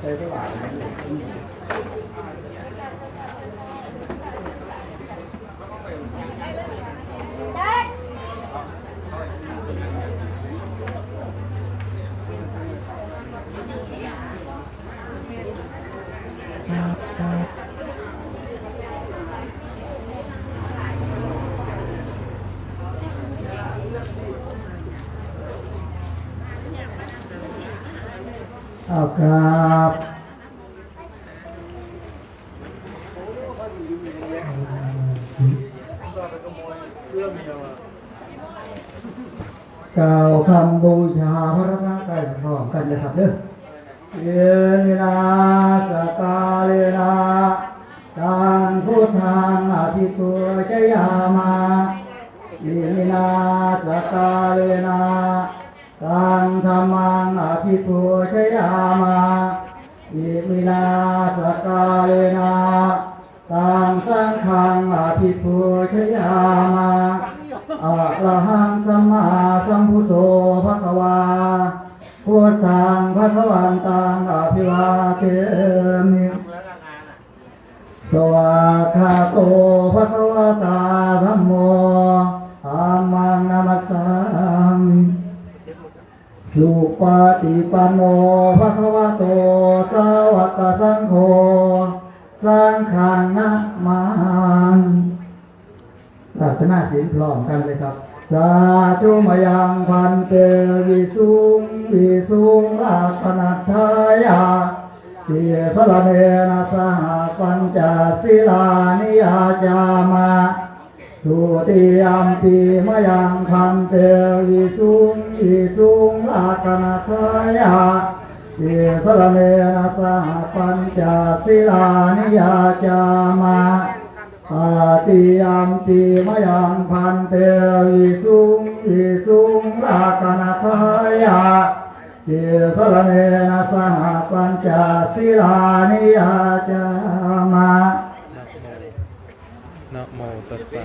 ใช้เท่าไหร่ เอาครับกล่าวคำบูชาพระรัตนตรัยพร้อมกันนะครับเด้อเยนาสกาเลนาตังพุทธังอภิปุจยามาเยนาสกาเลนา ตังธรรมังอภิปุจยามาอิมินาสกาเลนาตังสังฆังอภิปุจยามาอะระหังสัมมาสัมพุทโธภะคะวาพุทธังพระควันตังอภิวาเทมิสวากขาโต สุปฏิปันโนภะคะวะโต สาวกสังโฆสังฆังนะมามิปรารถนาศีลพร้อมกันเลยครับ สาธุมายังพันเตวิสุงวิสุงอาคนัทายาเตสรเนนะสหปัญจศิลานิยาจามาทุติยมปีมายังพันเตวิสุง วิสุงอาคนัทายาเตสรเนนะสหปัญจศิลานิยาจามาอาติยมปีมยังพันเตวิสุงวิสุงลากนาทายาเจสรเนนะสหปัญจศิลานิยาจามานะโมตัสสะ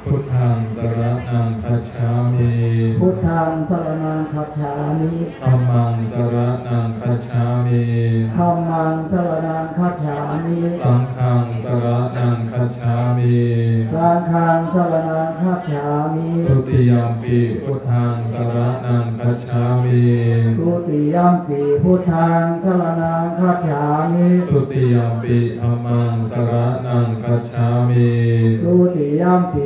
พุทธังสรณังคัจฉามิพุทธังสรณังคัจฉามิธัมมังสรณังคัจฉามิธัมมังสรณังคัจฉามิสังฆังสรณังคัจฉามิสังฆังสรณังคัจฉามิทุติยมปีพุทธังสรณังคัจฉามิทุติยมปีพุทธังสรณังคัจฉามิทุติยมปีธัมมังสรณังคัจฉามิทุติยมปี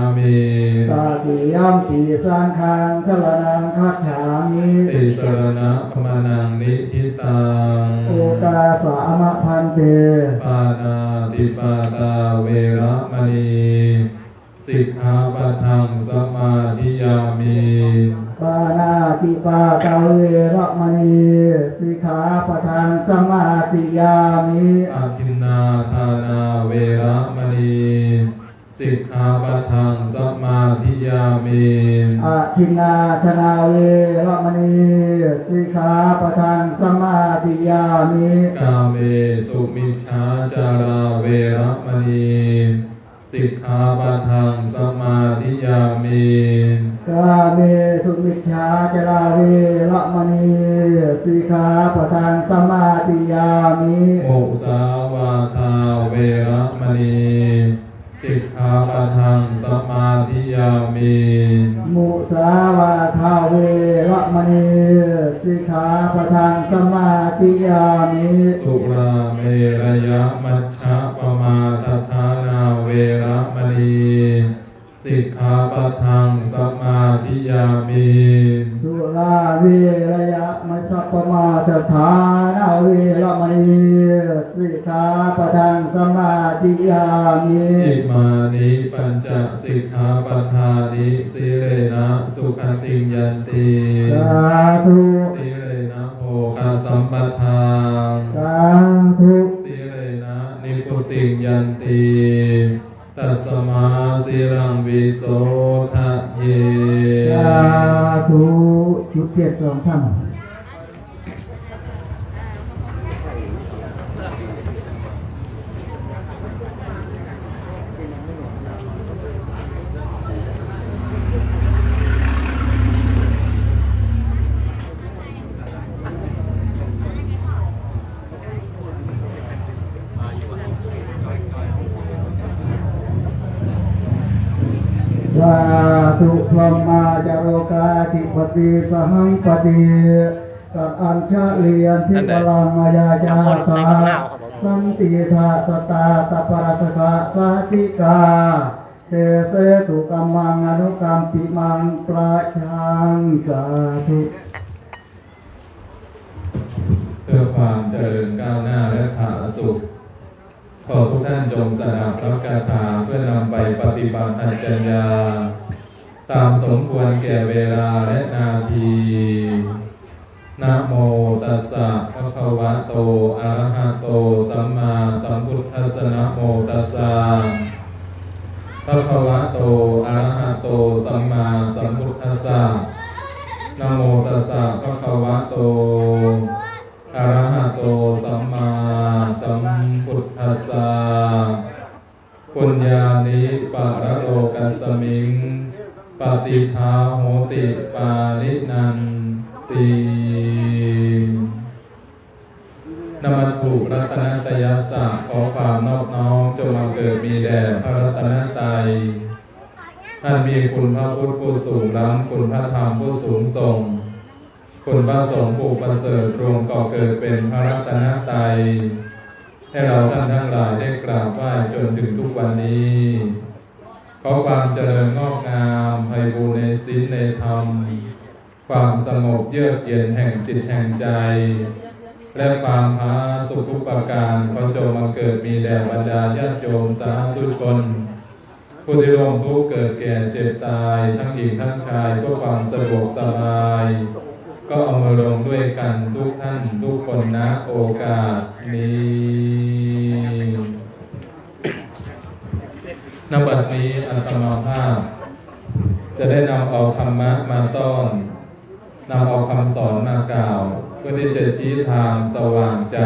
มิตาติยมปีสังฆังสรณังคัจฉามิติสรณะพมานังนิทิตังโอกาสามะพันเตปานาติปาตาเวระมณีสิกขาปะทังสมาธิยามิปานาติปาตาเวระมณีสิกขาปะทังสมาธิยามิอาทินนาทานาเวระมณี สิกขาปะทังสมาธิยามิอาทินนาธนาเวระมณีสิกขาปะทังสมาธิยามิกาเมสุมิชฌาจาราเวระมณีสสิกขาปะทังสมาธิยามิกาเมสุมิชฌาจาราเวระมณีสิกขาปะทังสมาติยามิมุสาวาทาเวระมณี สิกขาปะทังสมาธิยามิมุสาวาทาเวระมณีสิกขาปะทังสมาติยามิสุราเมรยะมัชฌะปมาทฐานาเวระมณีสิกขาปะทังสมาธิยามิสุราเวระยะมัชฌปมาสถานาเวระมณีสิกขาปะทังสมา ติยามิอิมานิปัญจสิกขาปทานิสิเรนะสุขติยันติสาธุสิเรนะโภคสัมปทานสาธุสิเรนะนิพุติยันติตัสมาสิรังวิโสทะเยสาธุจุดเทียนสองท่าน สาธุพรหมาจารโกาธิ ปติสหังปฏิกัดอัญชลียนทิพลังมายาจาสาสันติทาสตาตปรสกะสาติกาเทเสตุกัมมังอนุกรรมปิมังปราชังสาธุเพื่อความเจริญก้าวหน้าและผาสุข ขอทุกท่านจงสดับรับคาถาเพื่อนำไปปฏิบัติอัจจญญา ตามสมควรแก่เวลาและนาทีนะโมตัสสะภะคะวะโต อะระหะโต สัมมาสัมพุทธัสสะนะโมตัสสะภะคะวะโต อะระหะโต สัมมาสัมพุทธัสสะนะโมตัสสะภะคะวะโต อะระหะโต สัมมาสัมพุทธัสสะปุญญานิปะระโลกัสสมิง ปฏิทาโหติปาลินันตินมัตถุรัตนตยสสะขอความนอบน้อมจงมาเกิดมีแด่พระรัตนตรัยท่านมีคุณพระพุทธผู้สูงล้ำคุณพระธรรมผู้สูงส่ง คุณพระสงฆ์ผู้ประเสริฐรวมก่อเกิดเป็นพระรัตนตรัยให้เราท่านทั้งหลายได้กราบไหว้จนถึงทุกวันนี้ ขอความเจริญงอกงามไพบูรณ์ในศีลในธรรม ความสงบเยือกเย็นแห่งจิตแห่งใจ และความพาสุขุปการขอจงมาเกิดมีแด่บรรดาญาติโยมสาธุชนผู้ที่ร่วมทุกเกิดแก่เจ็บตาย ทั้งหญิงทั้งชายเพื่อความสะดวกสบาย ก็เอามาลงด้วยกันทุกท่านทุกคนนะโอกาสนี้ นบัดนี้อัตมาภาพ จะได้นำเอาธรรมะมาต้อนนำเอาคำสอนมากล่าว เพื่อที่จะชี้ทางสว่างใจ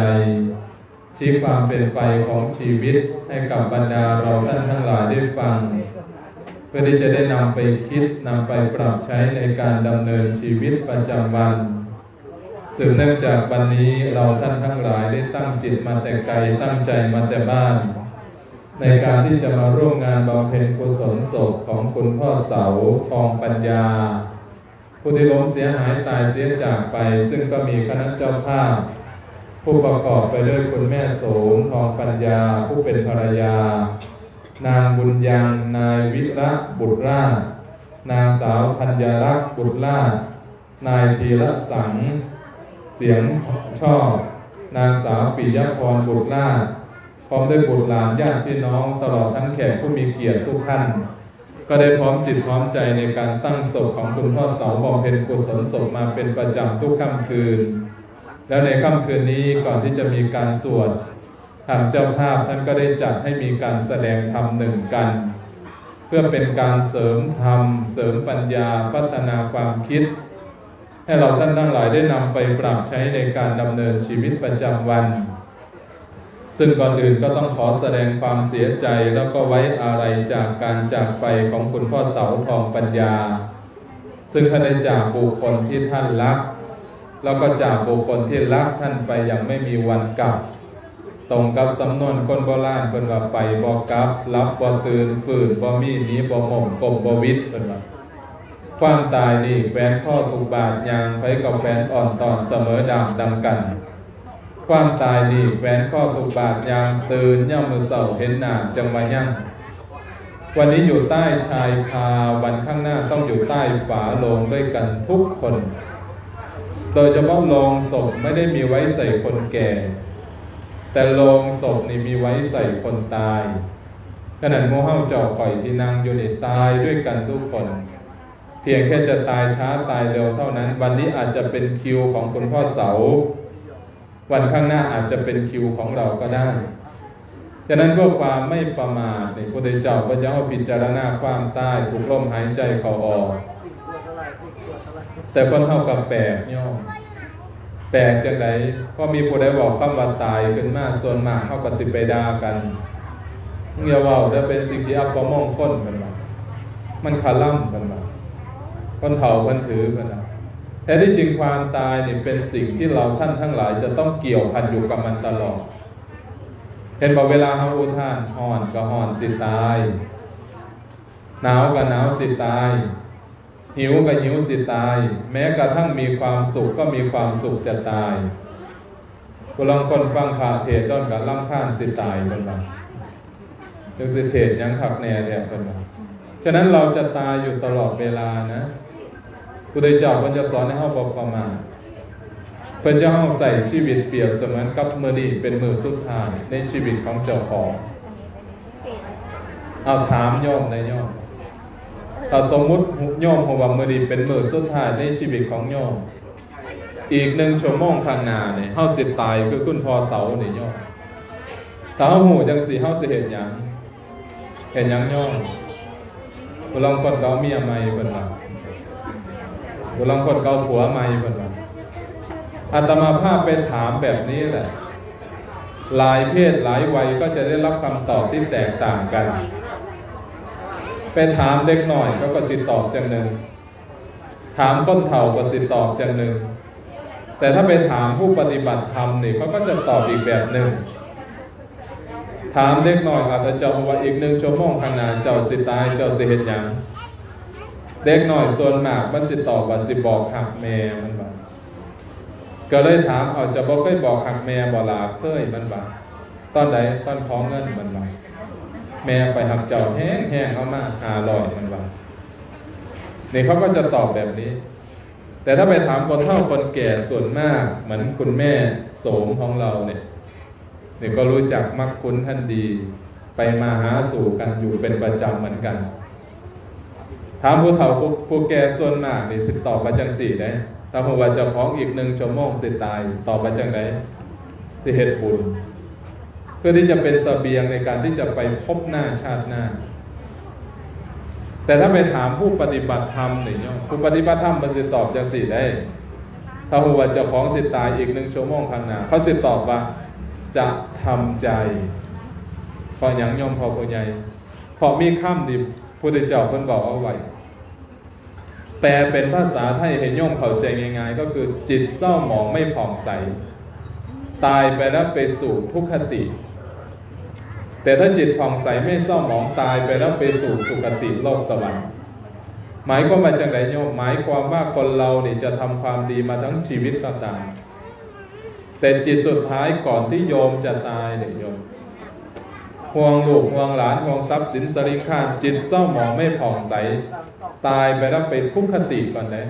ชี้ความเป็นไปของชีวิตให้กับบรรดาเราท่านทั้งหลายได้ฟัง เพื่อที่จะได้นำไปคิดนำไปปรับใช้ในการดำเนินชีวิตประจำวันสืบเนื่องจากวันนี้เราท่านทั้งหลายได้ตั้งจิตมาแต่ไกลตั้งใจมาแต่บ้าน ในการที่จะมาร่วมงานบำเพ็ญกุศลศพของคุณพ่อเสาทองปัญญา ผู้ที่ล้มเสียหายตายเสียจากไป ซึ่งก็มีคณะเจ้าภาพ ผู้ประกอบไปด้วยคุณแม่โสมทองปัญญา ผู้เป็นภรรยา นางบุญยังนายวิระบุตรราชนางสาวพัญญารักษ์บุตรราชนายธีรสัง เสียงชอบ นางสาวปิยพรบุตรราช พร้อมด้วยบุตรหลานญาติพี่น้องตลอดทั้งแขกผู้มีเกียรติทุกท่าน ก็ได้พร้อมจิตพร้อมใจในการตั้งศพของคุณพ่อเสาบำเพ็ญกุศลศพมาเป็นประจำทุกค่ำคืน แล้วในค่ำคืนนี้ก่อนที่จะมีการสวดทางเจ้าภาพท่านก็ได้จัดให้มีการแสดงธรรมหนึ่งกัน เพื่อเป็นการเสริมธรรม เสริมปัญญาพัฒนาความคิด ให้เราท่านทั้งหลายได้นำไปปรับใช้ในการดำเนินชีวิตประจำวัน ซึ่งก่อนอื่นก็ต้องขอแสดงความเสียใจแล้วก็ไว้อาลัยจากการจากไปของคุณพ่อเสาทองปัญญา ซึ่งท่านได้จากบุคคลที่ท่านรัก แล้วก็จากบุคคลที่รักท่านไปอย่างไม่มีวันกลับ ตรงกับสำนวนคนโบราณคนว่าไปบ่กลับ รับบ่ตื่นฝืนบ่มีหนี้บ่หม่มกบบ่วิตเป็นว่าความตายนี่แหวนข้อถูกบาดยางไผกับแหวนอ่อนตอนเสมอดามดำกัน ความตายนี่แหวนข้อถูกบาดยางตื่นย่ำมือเสาเห็นหนาจังวายั่งวันนี้อยู่ใต้ชายคาวันข้างหน้าต้องอยู่ใต้ฝาโลงด้วยกันทุกคน โดยเฉพาะโลงศพไม่ได้มีไว้ใส่คนแก่ แต่โลงศพนี่มีไว้ใส่คนตายขนาดโมเฮาเจาะข่อยที่นางอยู่ในตายด้วยกันทุกคน เพียงแค่จะตายช้าตายเร็วเท่านั้น วันนี้อาจจะเป็นคิวของคุณพ่อเสา วันข้างหน้าอาจจะเป็นคิวของเราก็ได้ฉะนั้นเพื่อความไม่ประมาทในพระพุทธเจ้าก็จะเอาพิจารณาความตายถูกลมหายใจเขาออก แต่คนเท่ากับแปลกย่อมแปลกจังไดก็มีผู้ใดบอกคำว่าตายขึ้นมาส่วนมากเข้ากับสิบไปดากันอย่าว่าได้เป็นสิ่งที่อัปมงคลกันมามันคาล่ำกันมาคนเฒ่าคนถือกันนะ แต่ที่จริงความตายเนี่ยเป็นสิ่งที่เราท่านทั้งหลาย จะต้องเกี่ยวพันอยู่กับมันตลอด เห็นบอกเวลาเฮาอุทานห่อนก็ห่อนสิตาย หนาวก็หนาวสิตาย หิวก็หิวสิตาย แม้กระทั่งมีความสุขก็มีความสุขจะตายกูลองคนฟังพาเทศต้นกับล่ำข้านสิตายคนละจึงสิเทศยังขักแน่แท้คนละฉะนั้นเราจะตายอยู่ตลอดเวลานะ พุทธเจ้าก็จะสอนให้เฮาบอกประมาณเพิ่นจะเฮาใส่ชีวิตเปรียบเสมือนกับมือนี้เป็นมือสุดท้ายในชีวิตของเจ้าของเอาถามโยมในโยมถ้าสมมุติโยมของว่ามือดีเป็นมือสุดท้ายในชีวิตของโยมอีกหนึ่งชั่วโมงข้างหน้าเนี่ยเฮาสิตายคือคุณพอเสาเนี่ยโยมถ้าเฮาหูจังสิเฮาสิเห็นหยังเห็นหยังโยมบุลองคนเก่าเมียใหม่เพิ่นว่า บุลองคนเก่าผัวใหม่เพิ่นว่าอาตมาภาพไปถามแบบนี้แหละ หลายเพศหลายวัยก็จะได้รับคำตอบที่แตกต่างกัน ไปถามเด็กหน่อยเขาก็สิตอบจังหนึ่ง ถามต้นเฒ่าก็สิตอบจังหนึ่ง แต่ถ้าไปถามผู้ปฏิบัติธรรมนี่เขาก็จะตอบอีกแบบหนึ่ง ถามเด็กหน่อยอาจจะเจ้าว่าอีกหนึ่งชั่วโมงขางหนาดเจ้าสิตายเจ้าสิเห็นหยัง เด็กหน่อยส่วนมากมันสิตอบว่าสิบอกหักแม่มันบ่าก็เลยถามเอาจะบอกเคยบอกหักแม่บ่ลาเคยมันบ่าตอนใดตอนของเงินมันบ่าแม่ไปหักเจ้าแห้งแห้งเข้ามาหาลอยมันว่าเนี่ยเขาก็จะตอบแบบนี้ แต่ถ้าไปถามคนเฒ่าคนแก่ส่วนมาก เหมือนคุณแม่โสมของเราเนี่ยเนี่ยก็รู้จักมักคุ้นท่านดี ไปมาหาสู่กันอยู่เป็นประจำเหมือนกัน ถามผู้เฒ่าผู้แก่ส่วนมากนี่สิตอบมาจังสี่ได้ถ้าผู้ว่าเจะพ้าของอีกหนึ่งชั่วโมงสิตายตอบมาจังไดสิเหตุบุญ เพื่อที่จะเป็นสเสบียงในการที่จะไปพบหน้าชาติหน้า แต่ถ้าไปถามผู้ปฏิบัติธรรมนี่ยผู้ปฏิบัติธรรมมันจะตอบจังสี่ได้ ถ้าหัวาเจ้าของสิตายอีกหนึ่งชั่วโมงข้างหน้าเขาสิตอบว่าจะทำใจพออย่างโยมพอผู้ใหญ่พอมีข้ามดิบ พุทธเจ้าเพิ่นบอกเอาไว้แปลเป็นภาษาไทยให้โยมเข้าใจง่ายๆก็คือจิตเศร้าหมองไม่ผ่องใส ตายไปแล้วไปสู่ทุกขติ แต่ถ้าจิตผ่องใสไม่เศร้าหมองตายไปแล้วไปสู่สุคติโลกสวรรค์หมายความว่าจังไรโยมหมายความว่าคนเราเนี่ยจะทำความดีมาทั้งชีวิตก็ตามแต่จิตสุดท้ายก่อนที่โยมจะตายเนี่ยโยม ห่วงลูกห่วงหลานห่วงทรัพย์สินสริงคานจิตเศร้าหมองไม่ผ่องใส ตายไปแล้วไปทุกขติก่อนเลย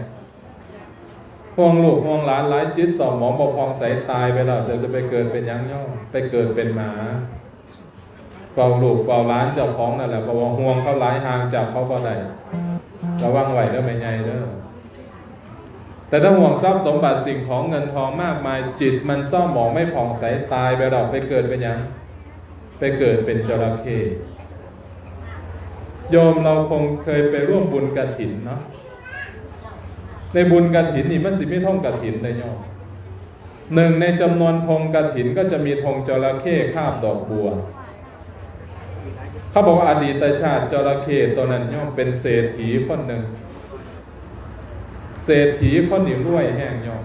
ห่วงลูกห่วงหลานหลายจิตสองหมองบอกผ่องใสตายไปแล้วจะจะไปเกิดเป็นยังย่อไปเกิดเป็นหมาเฝ้าลูกเฝ้าหลานเจ้าของนั่นแหละเพราะว่าห่วงเขาหลายห่างจากเขาบ่ได้ระวังไหวเด้อไม่ใหญ่เด้อแต่ถ้าห่วงทรัพย์สมบัติสิ่งของเงินทองมากมายจิตมันเศร้าหมองไม่ผ่องใสตายไปแล้วไปเกิดเป็นยัง ไปเกิดเป็นจระเข้โยมเราคงเคยไปร่วมบุญกระถินเนาะในบุญกระถินนี่มันสิไม่ท่องกระถินเลยโยมหนึ่งในจำนวนธงกฐินก็จะมีธงจระเข้คาบดอกบัวเขาบอกว่าอดีตชาติจระเข้ตัวนั้นย่อมเป็นเศรษฐีคนหนึ่งเศรษฐีคนนี้รวยแห้งย่อม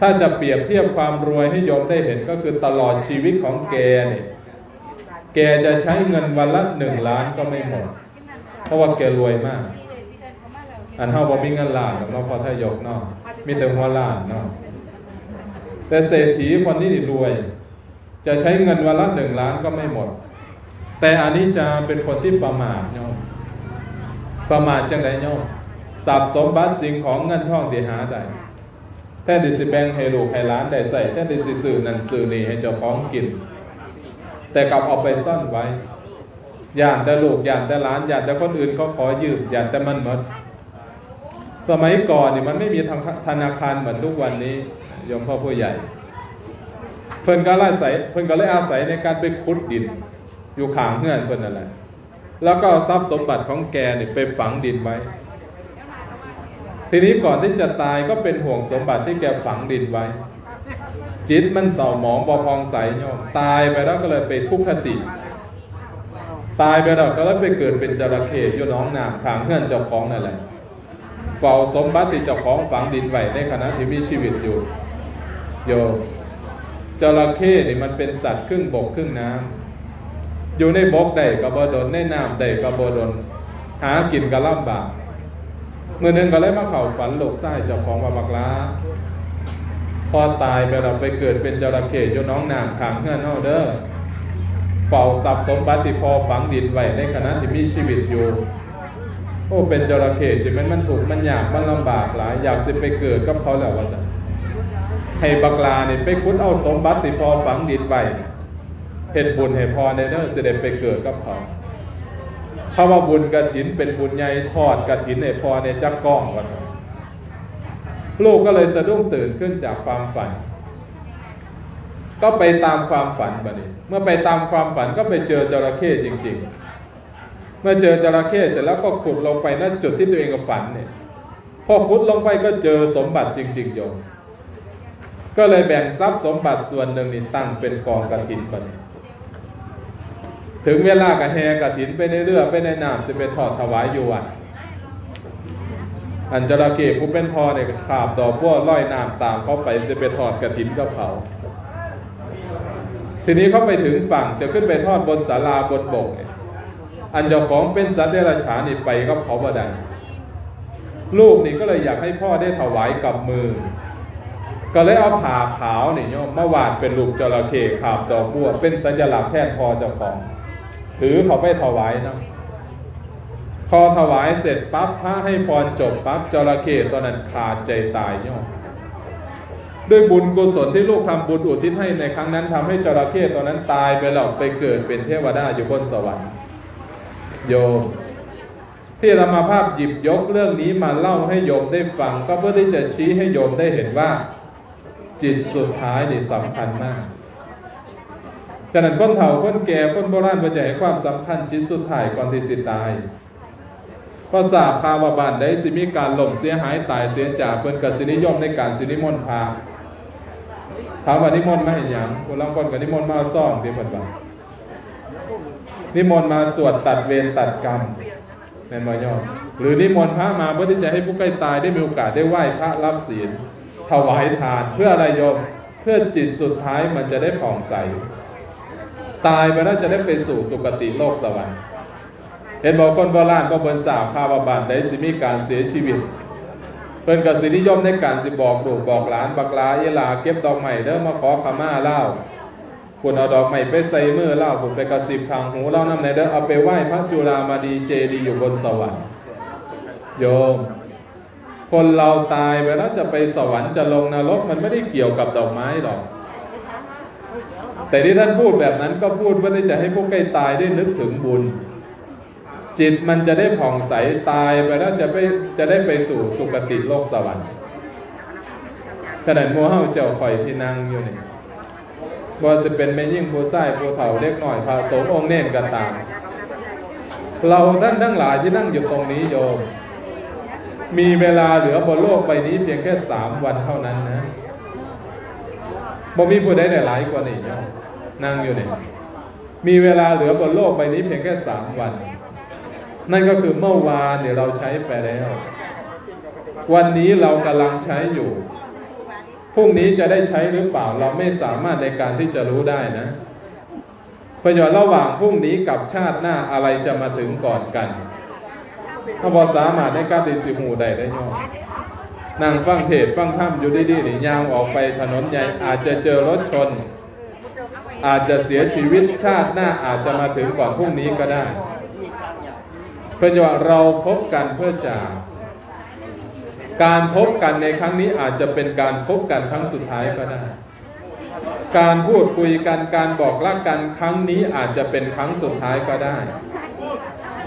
ถ้าจะเปรียบเทียบความรวยให้โยมได้เห็นก็คือตลอดชีวิตของแกเนี่ยแกจะใช้เงินวันละหนึ่งล้านก็ไม่หมด เพราะว่าแกรวยมาก อันเฮาบ่มีเงินล้านหรอกเนาะพอถ้ายกเนาะมีแต่หัวล้านเนาะแต่เศรษฐีคนนี้นี่รวย จะใช้เงินวันละหนึ่งล้านก็ไม่หมด แต่อันนี้จะเป็นคนที่ประมาทโยมประมาทจังไดโยมทรัพย์สมบัติสิ่งของเงินทองที่หาได้ ท้ดิสิแบงให้ลูกให้หลานได้ใส่แท้ดิสิซื้อนั่นซื้อนี่ให้เจ้าของกิน แต่กลับเอาไปซ่อนไว้ย่านแต่ลูกย่านแต่หลานย่านแต่คนอื่นเขาขอยืมย่านแต่มันหมดสมัยก่อนนี่มันไม่มีทางธนาคารเหมือนทุกวันนี้ยมพ่อผู้ใหญ่ เพิ่นก็อาศัยเพิ่นก็เลยอาศัยในการไปขุดดิน อยู่ข้างเงื่อนเพิ่นนั่นแหละแล้วก็ทรัพย์สมบัติของแกนี่ไปฝังดินไว้ ทีนี้ก่อนที่จะตายก็เป็นห่วงสมบัติที่แกฝังดินไว้ จิตมันเศร้าหมองบอพองใสโยมตายไปแล้วก็เลยไปทุกขติ ตายไปแล้วก็เลยไปเกิดเป็นจระเข้อยู่น้องน้ำขางเงื่อนเจ้าของนั่นแหละเฝ้าสมบัติที่เจ้าของฝังดินไว้ในขณะที่มีชีวิตอยู่โยมจระเข้นี่มันเป็นสัตว์ครึ่งบกครึ่งน้ำอยู่ในบกได้กับบดนในน้ำได้กับบดนหากินก็ลำบาก มื่อหนึ่งก็เลยมาเข่าฝันโลกไส้เจ้าของมาบักล้าพอตายไปเราไปเกิดเป็นจระเข้ยน้องน้ำขางเงื่อนเฮาเด้อเฝ้าทรัพย์สมบัติพอฝังดินไว้ในขณะที่มีชีวิตอยู่ โอ้เป็นจระเข้จิมันมันถูกมันยากมันลำบากหลายอยากสิไปเกิดกับเขาแล้วว่าจะให้บักลาเนี่ยไปคุดเอาสมบัติพอฝังดินไว้เฮ็ดบุญให้พอในเด้อสิได้ไปเกิดกับเขา เพราะว่าบุญกระถินเป็นบุญใหญ่ทอดกระถินให้พอในจักก้องวันลูกก็เลยสะดุ้งตื่นขึ้นจากความฝัน ก็ไปตามความฝันบัดนี้ เมื่อไปตามความฝันก็ไปเจอจระเข้จริง ๆ เมื่อเจอจระเข้เสร็จแล้วก็ขุดลงไปณจุดที่ตัวเองกับฝันเนี่ยพอขุดลงไปก็เจอสมบัติจริง ๆ โยมก็เลยแบ่งทรัพย์สมบัติส่วนหนึ่งนี่ตั้งเป็นกองกระถินไป ถึงเวลากระแหกระถินไปในเรือไปในน้ำจะไปทอดถวายอยู่วัดอันจระเข้ผู้เป็นพ่อเนี่ยขาบดอกบัวร้อยน้ำตามเขาไปจะไปทอดกระถินกับเขา ทีนี้เขาไปถึงฝั่งจะขึ้นไปทอดบนศาลาบนบกเนี่ยอันเจ้าของเป็นสัตว์เดรัจฉานนี่ไปกับเขาบ่ได้ลูกนี่ก็เลยอยากให้พ่อได้ถวายกับมือ ก็เลยเอาผ่าขาวนี่โยมมาวาดเป็นรูปจระเข้ขาบดอกบัว เป็นสัญลักษณ์แทนพ่อเจ้าของ ถือเขาไปถวายนะพอถวายเสร็จปั๊บพระให้พรจบปั๊บจระเข้ตัวนั้นขาดใจตายโยมด้วยบุญกุศลที่ลูกทำบุญอุทิศให้ในครั้งนั้นทำให้จระเข้ตัวนั้นตายไปแล้วไปเกิดเป็นเทวดาอยู่บนสวรรค์โยมที่ธรรมาภาพหยิบยกเรื่องนี้มาเล่าให้โยมได้ฟัง ก็เพื่อที่จะชี้ให้โยมได้เห็นว่า จิตสุดท้ายนี่สำคัญมาก ฉะนั้นคนเฒ่าคนแก่คนโบราณมาจะให้ความสำคัญจิตสุดท้ายก่อนที่สิตายเพราะทราบข่าวว่าบ้านใดสิมีการหล่มเสียหายตายเสียจากเพิ่นกสินิยมในการสินิมนต์พาถามว่านิมนต์มาให้หยังคนละคนก็นิมนต์มาซ่อมที่เพิ่นว่านิมนต์มาสวดตัดเวรตัดกรรมในมอยอดหรือนิมนต์พระมาเพื่อที่จะให้ผู้ใกล้ตายได้มีโอกาสได้ไหว้พระรับศีลถวายทานเพื่ออะไรโยมเพื่อจิตสุดท้ายมันจะได้ผ่องใส ตายไปแล้วจะได้ไปสู่สุคติโลกสวรรค์เห็นบอกคนโบราณก็เบิ่นสาวข่าวว่าบานได้สิมีการเสียชีวิตเพิ่นก็สินิยมในการสิบอกลูกบอกหลานบักลาเอลาเก็บดอกไม้เด้อมาขอขมาเล่าคุณเอาดอกไม้ไปใส่มือเล่าผมไปกระสิบทางหูเล่านำในเด้อเอาไปไหว้พระจุฬามาดีเจดีย์อยู่บนสวรรค์โยม คนเราตายไปแล้วจะไปสวรรค์จะลงนรกมันไม่ได้เกี่ยวกับดอกไม้หรอก แต่ที่ท่านพูดแบบนั้นก็พูดเพื่อที่จะให้พวกใกล้ตายได้นึกถึงบุญ จิตมันจะได้ผ่องใสตายไปแล้วจะไปจะได้ไปสู่สุคติโลกสวรรค์ขนาดมัวเฮาเจ้าข่อยที่นั่งอยู่นี่ว่าจะเป็นแม่ยิ่งผู้ใส่ผู้เฒ่าเล็กหน่อยพระสงฆ์องค์เน่นกันตาม เราท่านทั้งหลายที่นั่งอยู่ตรงนี้โยม มีเวลาเหลือบนโลกใบนี้เพียงแค่สามวันเท่านั้นนะ บ่มีผู้ใดได้หลายกว่านี้ย่อมนั่งอยู่เนี่ยมีเวลาเหลือบนโลกใบนี้เพียงแค่สามวัน นั่นก็คือเมื่อวานเนี่ยเราใช้ไปแล้ว วันนี้เรากำลังใช้อยู่พรุ่งนี้จะได้ใช้หรือเปล่าเราไม่สามารถในการที่จะรู้ได้นะประโยชน์ระหว่างพรุ่งนี้กับชาติหน้าอะไรจะมาถึงก่อนกันถ้าบอสามารถในการติสิหูใดได้ย่อ นั่งฟังเทศฟังธรรมอยู่ดีๆนี่ยาวออกไปถนนใหญ่อาจจะเจอรถชน อาจจะเสียชีวิตชาติหน้าอาจจะมาถึงก่อนพรุ่งนี้ก็ได้ เพื่อจะว่าเราพบกันเพื่อจากการพบกันในครั้งนี้อาจจะเป็นการพบกันครั้งสุดท้ายก็ได้ การพูดคุยกันการบอกรักกันครั้งนี้อาจจะเป็นครั้งสุดท้ายก็ได้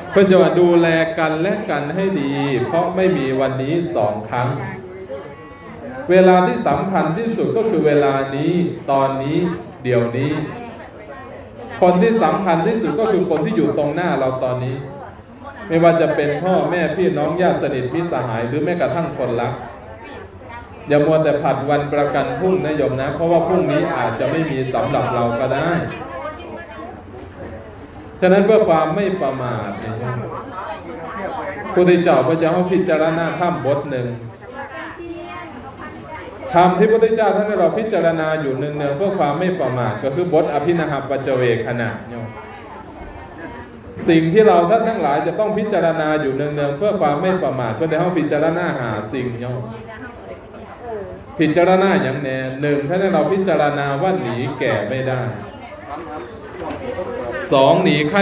เพื่อจะว่าดูแลกันและกันให้ดี เพราะไม่มีวันนี้สองครั้ง เวลาที่สำคัญที่สุดก็คือเวลานี้ตอนนี้ เดี๋ยวนี้ คนที่สำคัญที่สุดก็คือคนที่อยู่ตรงหน้าเราตอนนี้ ไม่ว่าจะเป็นพ่อแม่พี่น้องญาติสนิทมิตรสหาย หรือแม้กระทั่งคนรักอย่ามัวแต่ผัดวันประกันพรุ่งนะโยมนะ เพราะว่าพรุ่งนี้อาจจะไม่มีสำหรับเราก็ได้ ฉะนั้นเพื่อความไม่ประมาทนะโยมพุทธเจ้าพระเจ้าพิจารณาถ้ำบทหนึ่ง ธรรมที่พระพุทธเจ้าท่านให้เราพิจารณาอยู่เนืองๆเพื่อความไม่ประมาทก็คือบทอภินาหปัจเจเวขณะโยมสิ่งที่เราท่านทั้งหลายจะต้องพิจารณาอยู่เนืองๆเพื่อความไม่ประมาทเพื่อในห้องพิจารณาหาสิ่งย่อมพิจารณาอย่างแน่หนึ่งท่านให้เราพิจารณาว่าหนีแก่ไม่ได้สองหนีไข้